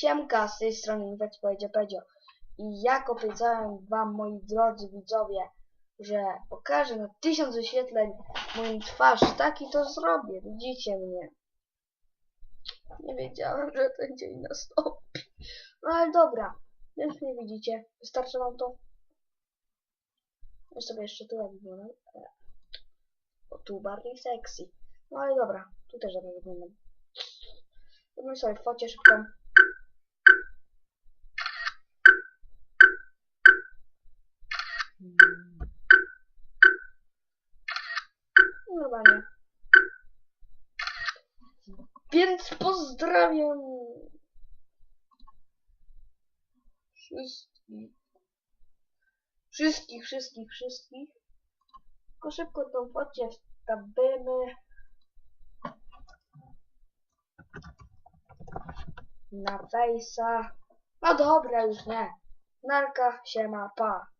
Siemka, z tej strony powiedział Pedzio. I jak obiecałem wam, moi drodzy widzowie, że pokażę na tysiąc wyświetleń moją twarz, tak i to zrobię. Widzicie mnie. Nie wiedziałem, że ten dzień nastąpi. No ale dobra, mnie widzicie. Wystarczy wam to? Ja sobie jeszcze tu wyglądam. E, O, tu bardziej sexy. No ale dobra, tu też tak wyglądam. Zrobimy sobie focie szybką. Więc pozdrawiam wszystkich. Wszystkich, wszystkich, wszystkich. Tylko szybko tą fotę wstawimy. Na fejsa. No dobra, już nie. Narka, siema, pa.